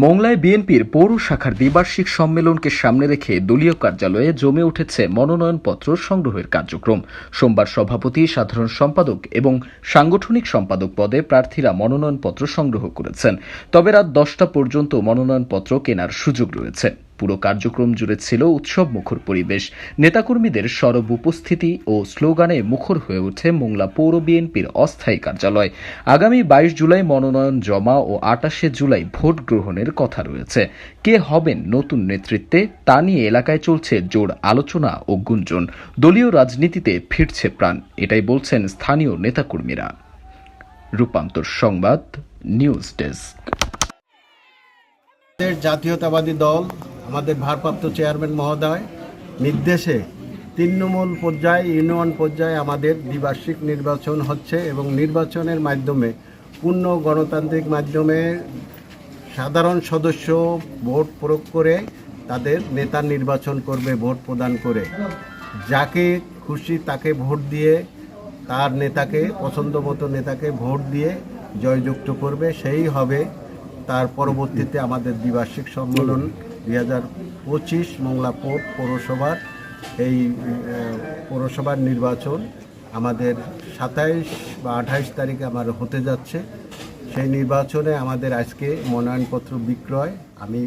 মোংলায় বিএনপির পৌর শাখার দ্বিবার্ষিক সম্মেলনকে সামনে রেখে দলীয় কার্যালয়ে জমে উঠেছে মনোনয়নপত্র সংগ্রহের কার্যক্রম। সোমবার সভাপতি, সাধারণ সম্পাদক এবং সাংগঠনিক সম্পাদক পদে প্রার্থীরা মনোনয়নপত্র সংগ্রহ করেছেন। তবে রাত দশটা পর্যন্ত মনোনয়নপত্র কেনার সুযোগ রয়েছে। পুরো কার্যক্রম জুড়ে ছিল উৎসব মুখর পরিবেশ। নেতাকর্মীদের সরব উপস্থিতি ও স্লোগানে মুখর হয়ে ওঠে মোংলা পৌর বিএনপির অস্থায়ী কার্যালয়। আগামী বাইশ জুলাই মনোনয়ন জমা ও আটাশে জুলাই ভোট গ্রহণের কথা রয়েছে। কে হবেন নতুন নেতৃত্বে তা নিয়ে এলাকায় চলছে জোর আলোচনা ও গুঞ্জন। দলীয় রাজনীতিতে ফিরছে প্রাণ, এটাই বলছেন স্থানীয় নেতাকর্মীরা। রূপান্তর সংবাদ, নিউজ ডেস্ক। জাতীয়তাবাদী দল আমাদের ভারপ্রাপ্ত চেয়ারম্যান মহোদয় নির্দেশে তৃণমূল পর্যায়ে, ইউনিয়ন পর্যায়ে আমাদের দ্বিবার্ষিক নির্বাচন হচ্ছে এবং নির্বাচনের মাধ্যমে, পূর্ণ গণতান্ত্রিক মাধ্যমে সাধারণ সদস্য ভোট প্রয়োগ করে তাদের নেতা নির্বাচন করবে, ভোট প্রদান করে। যাকে খুশি তাকে ভোট দিয়ে, তার নেতাকে পছন্দ মতো নেতাকে ভোট দিয়ে জয়যুক্ত করবে। সেই হবে তার পরবর্তীতে আমাদের দ্বিবার্ষিক সম্মেলন। দুই হাজার পঁচিশ মংলা পোর্ট পৌরসভার এই পৌরসভার নির্বাচন আমাদের সাতাইশ বা আঠাইশ তারিখে আমার হতে যাচ্ছে। সেই নির্বাচনে আমাদের আজকে মনোনয়নপত্র বিক্রয়। আমি